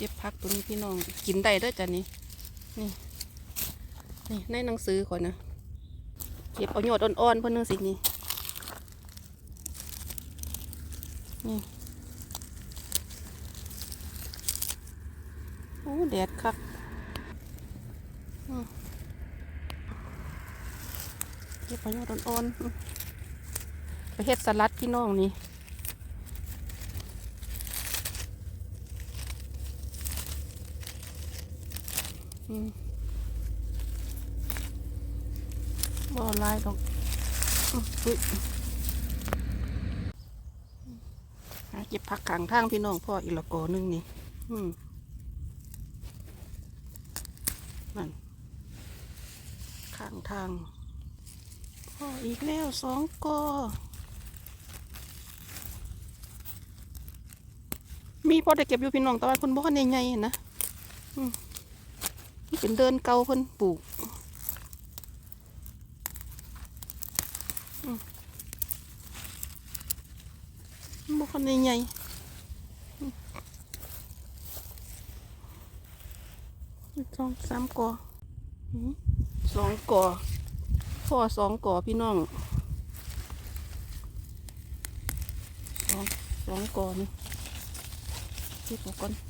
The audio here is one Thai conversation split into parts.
เก็บพักตัวนี้พี่น้อง กินได้ด้วยจ้ะนี่นี่นี่ในหนังสือก่อนนะเก็บเอายอดอ่อนๆเพื่อนนึงสินี่นี่โอ้แดดคักเก็บเอายอดอ่อนๆไปเฮ็ดสลัดพี่น้องนี่ บ่ลายดอกอื้ออุ๊ยหาเก็บผักขางทางพี่น้องพ่ออีกละกอนึงนี่อืมนั่นข้างทางพ่ออีกแล้วสองกอมีพ่อได้เก็บอยู่พี่น้องแต่ว่าคนบ่คนใหญ่ๆนะนี่ เป็นเดินเก่าเพิ่นปลูกบุคันใหญ่สองสามกออืมสองกอพ่อสองกอพี่น้องสองสองกอนี่เก็บก่อน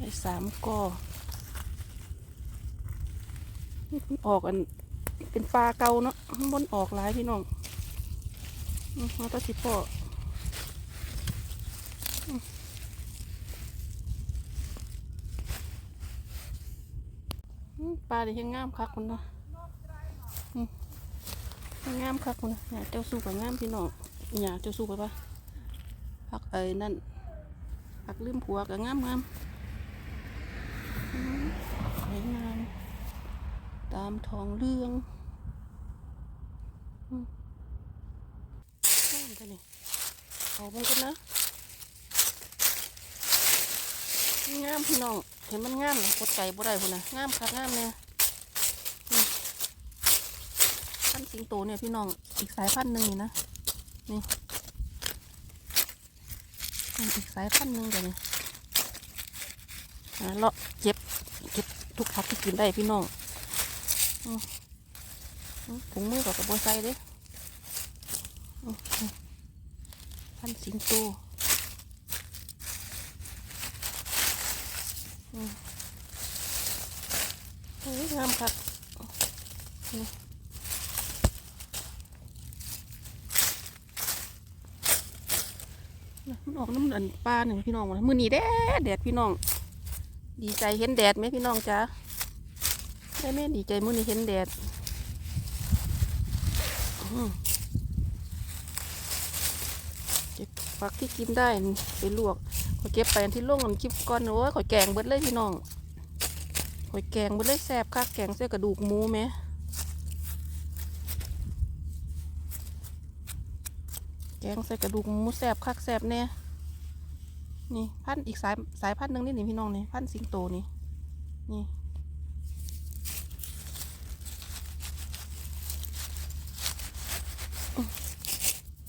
ได้สามกอออกอัน เป็นปลาเกาเนาะมันบนออกหลายพี่น้องมาตาสิพ่อปลาดิเห็นงามคักคนเนาะอืมงามคักคนนะเนี่ยเจ้าสู้กับงามพี่น้องเนี่ยเจ้าสู้กับปะพักเอ้ยนั่นผักลืมผัวก็งามงามอืม สวยงามตามทองเรื่องอืมงามกันนี่เอาเบงกันนะงามพี่น้องเห็นมันงามเลยกดใจบ่ได้พุ่นนะงามคักงามเนี่ยพันสิงโตเนี่ยพี่น้องอีกสายพันธุ์หนึ่งนี่นะนี่อีกสายพันธุ์หนึ่งเดี๋ยวนี้อ่ เลาะเก็บเก็บทุกพักที่กินได้พี่น้องถุงมือกับกระโบใส่เด้พันสิงโตอืมโอ้ยงามครับนี่น่ะมันออกน้ำอันปลาหนึ่งพี่น้องวะมือนีแดดแดดพี่น้อง ดีใจเห็นแดดไหมพี่น้องจ๊ะได้แม่ดีใจมือนี้เห็นแดดเก็บผักที่กินได้ไปลวกขอเก็บไปที่ล่งอันคลิปก่อนโอ้ยขอยแกงเบิดเลยพี่น้องขอยแกงเบิดเลยแซ่บคักแกงเส้กระดูกหมูไหมแกงใส่กระดูกหมูแซ่บคักแซ่บแน่ นี่พันธ์อีกสายสายพันธ์หนึ่งนี่นี่พี่น้องนี่พันธ์สิงโตนี่นี่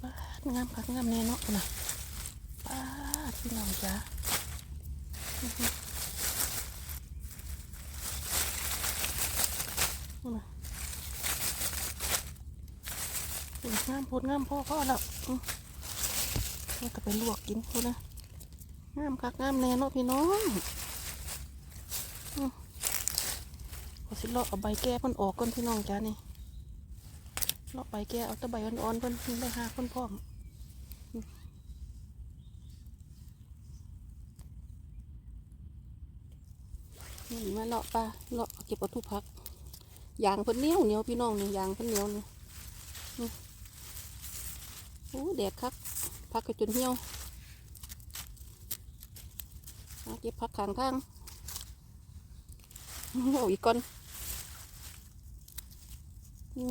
ปาดงามคักงามแน่เนาะนะป้าดพี่น้องจ้าอื้อหือน่ะงามโพดงามพ่อพ่อแล้วนี่ก็ไปลวกกินพูดนะ งามคักงามแน่เนาะพี่น้องขอสิเลาะเอาใบแก้เพิ่นออกก่อนพี่น้องจ้านี่เลาะใบแก้เอาตะใบอ่อนๆเพิ่นได้หาเพิ่นพร้อมนี่มาเลาะปลาเลาะเก็บเอาทุกพักยางเพิ่นเหนียวเหนียวพี่น้องนี่ยางเพิ่นเหนียวนี่นี่โอ้แดดคักพักก็จนเหี่ยว เอาเก็บผักข้างทางเอาอีกก่อน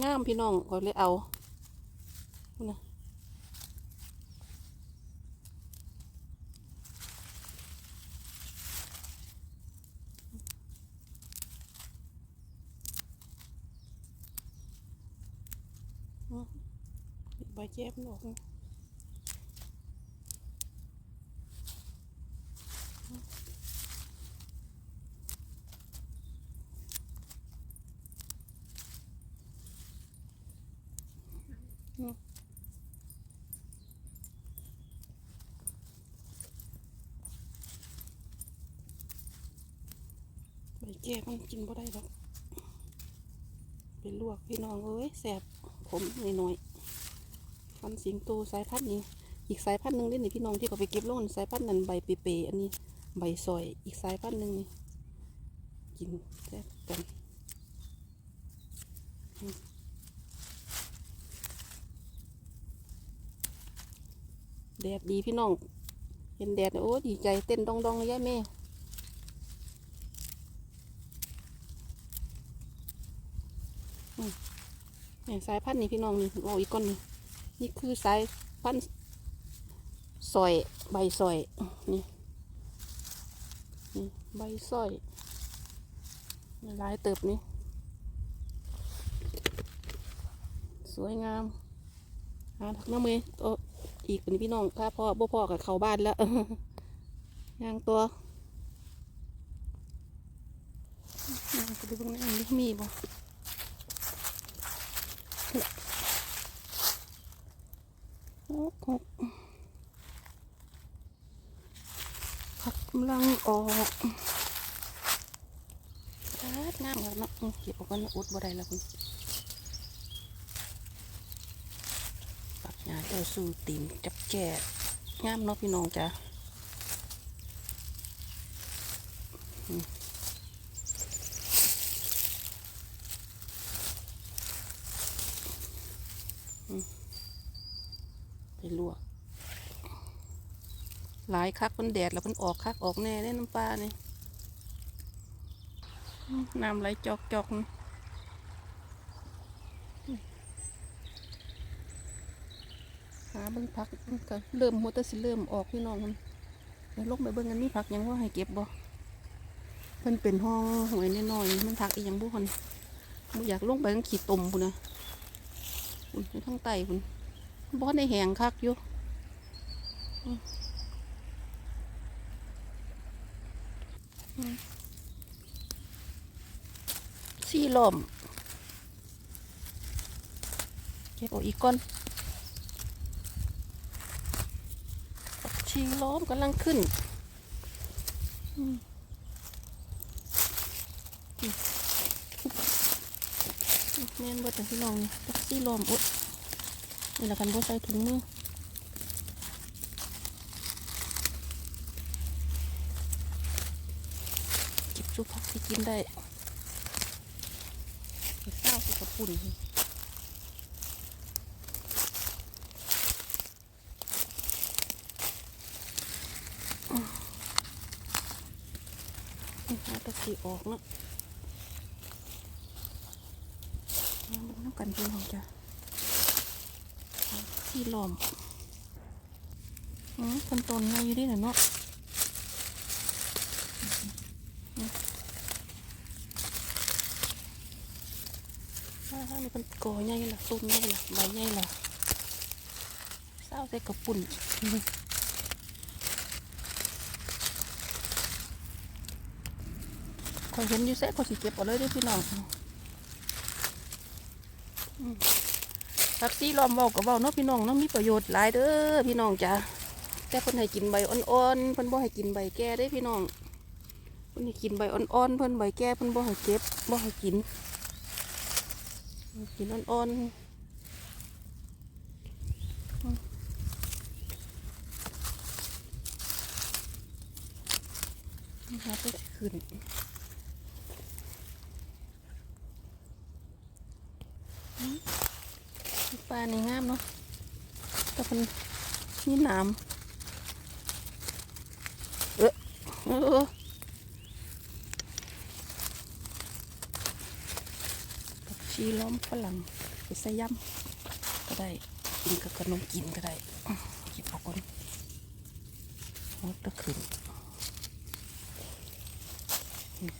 งามพี่น้องก็เลยเอานะใบแจ๊บมันออก ใบแจ๊บมันกินบ่ได้หรอกไปลวกพี่น้องเอ้ยแสบผมหน่อยๆฟันสิงโตสายพันธุ์นี้อีกสายพันธุ์หนึ่งนี่นี่พี่น้องที่เขาไปเก็บโลนสายพันธุ์นั้นใบเปย์อันนี้ใบซอยอีกสายพันธุ์หนึ่งนี่กินแซ่บกันแดดดีพี่น้องเห็นแดดโอ้ดีใจเต้นดองดองๆเลยยายแม่อืมเนี่ยสายพันธุ์นี่พี่น้องนี่เอาอีกก้อนนี่นี่คือสายพันธุ์ซอยใบซอยนี่นี่ใบซอยลายเติบนี่สวยงามหาทักน้ำมือโออีกเป็นพี่น้องถ้าพ่อบ่พ่อกับเขาบ้านแล้วย่างตัวย่างไปดูตรงนี้มีบ่หกหก ผักกำลังออกแซ่บงามครับเนาะเก็บออกกันอุดบ่ได้แล้วคุณปักหญ้าเจ้าสู้ตีมจับแก่งามเนาะพี่น้องจ้ะไปลวก หลายคักมันแดดแล้วมันออกคักออกแน่ได้น้ำปลานี่น้ำไหลจอกจอกนี่หาเบิ่งผักก็เริ่มหัวแตสิเริ่มออกพี่น้องมันเดี๋ยวลงไปเบิ่งกันนี่ผักยังว่าให้เก็บบ่เพิ่นเป็นห้องหวยน้อยๆมันผักอีหยังบุคนบ่อยากลงไปกันขี้ตมพุ่นนะพุ่นทั้งใต้พุ่นบ่ในแหงคักอยู่ สี่ลมเก็บเอาอีกก้อนชีล้อมกำลังขึ้นแม่นบ่แต่พี่น้องนี่ผักชีล้อมอุดนี่ละกันบ่ใส่ถุงมือุกผักที่กินได้เศร้าสุกปุ่นหาตะกี้ออกเนาะยังมันต้องกันพี่น้องจ้ะที่หลอมอืมคนตนไงอยู่ดิน่ะเนาะ ถ้าถ้านี่เป็นกอใหญ่ละต้นใหญ่ละใบใหญ่ละเศร้าใส่กระปุ่นคอยเห็นอยู่แซ่ก็สิเก็บเอาเลยด้อพี่น้องผักซีล้อมเว้ากับเว้าเนาะพี่น้องเนาะมีประโยชน์หลายเด้อพี่น้องจ้ะแต่เพิ่นให้กินใบอ่อนๆเพิ่นบ่ให้กินใบแก่เด้พี่น้องเพิ่นให้กินใบอ่อนๆเพิ่นใบแก่เพิ่นบ่ให้เก็บบ่ให้กิน กินอ่อนๆนะคะก็ขึ้นปลานี่งามเนาะแต่เป็นนี่หนามเออเออผัก ชีล้อมฝรั่งไปใส่ยำก็ได้กินกับขนมกินก็ได้เก็บเอาก่อนฮดตะขึ้นอืม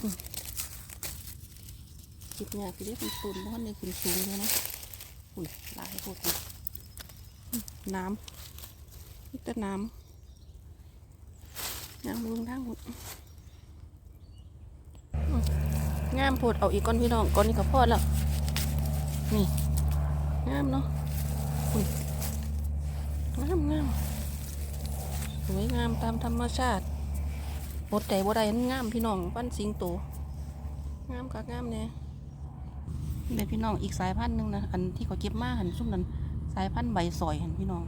อืมเก็บหญ้าพี่เด้เป็นตุนเพราะในขึ้นสูงเลยนะอุ้ยลายพวกนี้น้ำนี่ต่น้ำน้ำมึงทั้งหมด งามโพดเอาอีกก้อนพี่น้องก้อนนี้ก็พอแล้ว นี่ งามเนาะอุ้ยงามงามสวยงามตามธรรมชาติบดใจบ่ได้มันงามพี่น้องปั้นสิงโตงามคักงามเนี่ยเป็นพี่น้องอีกสายพันธุ์หนึ่งนะอันที่เขาเก็บมาหันซุ่มนั้นสายพันธุ์ใบสอยหันพี่น้อง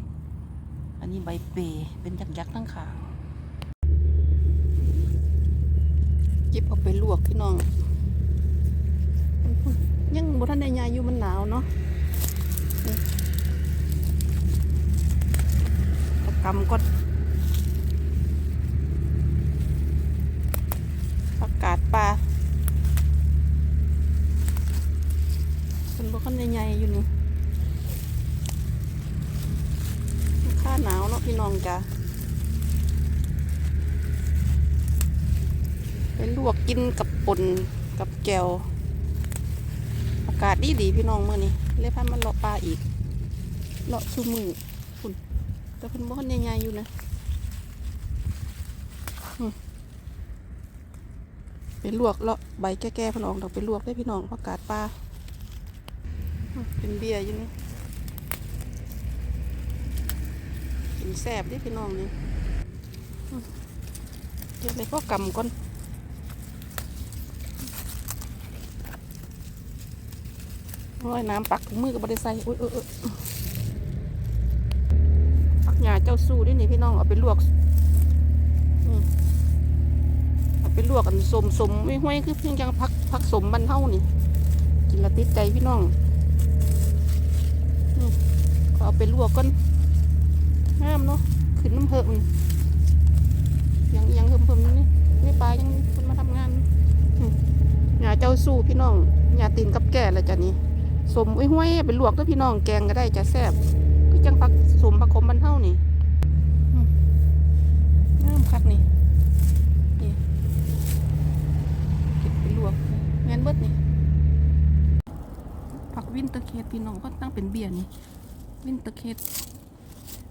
อันนี้ใบเปย์เป็นยักษ์ยักษ์ทั้งขางเก็บเอาไปลวกพี่น้องยัง บ่ทันได้ยายอยู่มันหนาวเนาะตะกำก็ผักาดปลาเป็นบ่คันได้ยายอยู่นี่ค่าหนาวเนาะพี่น้องจ้ะไปลวกกินกับป่นกับแก้วากาศดีดีพี่น้องเมื่อนี้เลยพามันเลาะปลาอีก เลาะชูมือคุณแต่เพิ่นบ่ทันใหญ่ๆอยู่นะอืมไปลวกเลาะใบแก่ๆพิ่นออกดอกไปลวกได้พี่น้องผักกาดปลาเป็นเบียร์อยู่นี่กินแซ่บเดิพี่น้องนี่อืมเก็บเลยพ่อกำก่อน โอ้ยน้ำปักถุงมือกับบริใส่อุ้ยเออปักหญ้าเจ้าสู้ด้วยนี่พี่น้องเอาไปลวกเอาไปลวกกันสมสมไม่ห้วยคือเพียงจังพักพักสมบันเท่านี่กินละติดใจพี่น้องอืมก็เอาไปลวกก่อนงามเนาะขึ้นน้ำเพิ่มยังยังเพิ่มเพิ่มนี่นี่ปลายังคนมาทำงานหญ้าเจ้าสู้พี่น้องหญ้าตีนกับแก่แล้วจ้ะนี่ สมอุ้ยห้วยๆไปลวกด้วพี่น้องแกงก็ได้จะแซ่บก็จังผักสมผักขมบันเท่านี่อืมงามคักนี่นี่เก็บไปลวกแมนเบิดนี่ผักวินเตอร์เคสพี่น้องก็ตั้งเป็นเบี้ยนี่วินเตอร์เคส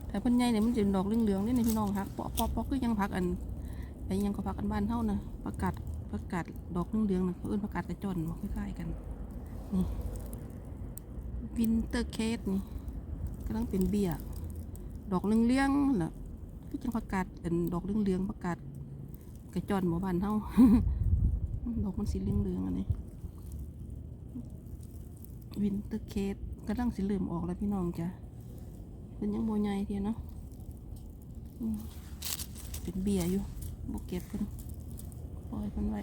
แต่พันใหญ่เนี่ยมันจะดอกเหลืองๆนี่นี่พี่น้องฮักปอปอปอคือยังผักอันไอ้ยังก็ผักอันบ้านเท่านะประกาศประกาศดอกเหลืองๆนะเขาเอื้นประกาศกระจอนคล้ายๆกันนี่ วินเตอร์เคสนี่กำลังเป็นเบี้ย ดอกเลี้ยงๆน่ะคือจังประกาศเป็นดอกเลี้ยงๆประกาศกระจอนหมู่บ้านเฮาดอกมันสีเหลืองๆอันนี้วินเตอร์เคสกำลังสิเริ่มออกแล้วพี่น้องจ้ะเป็นยังโบใหญ่เทียเนาะเป็นเบี้ยอยู่บกเก็บกันปล่อยกันไว้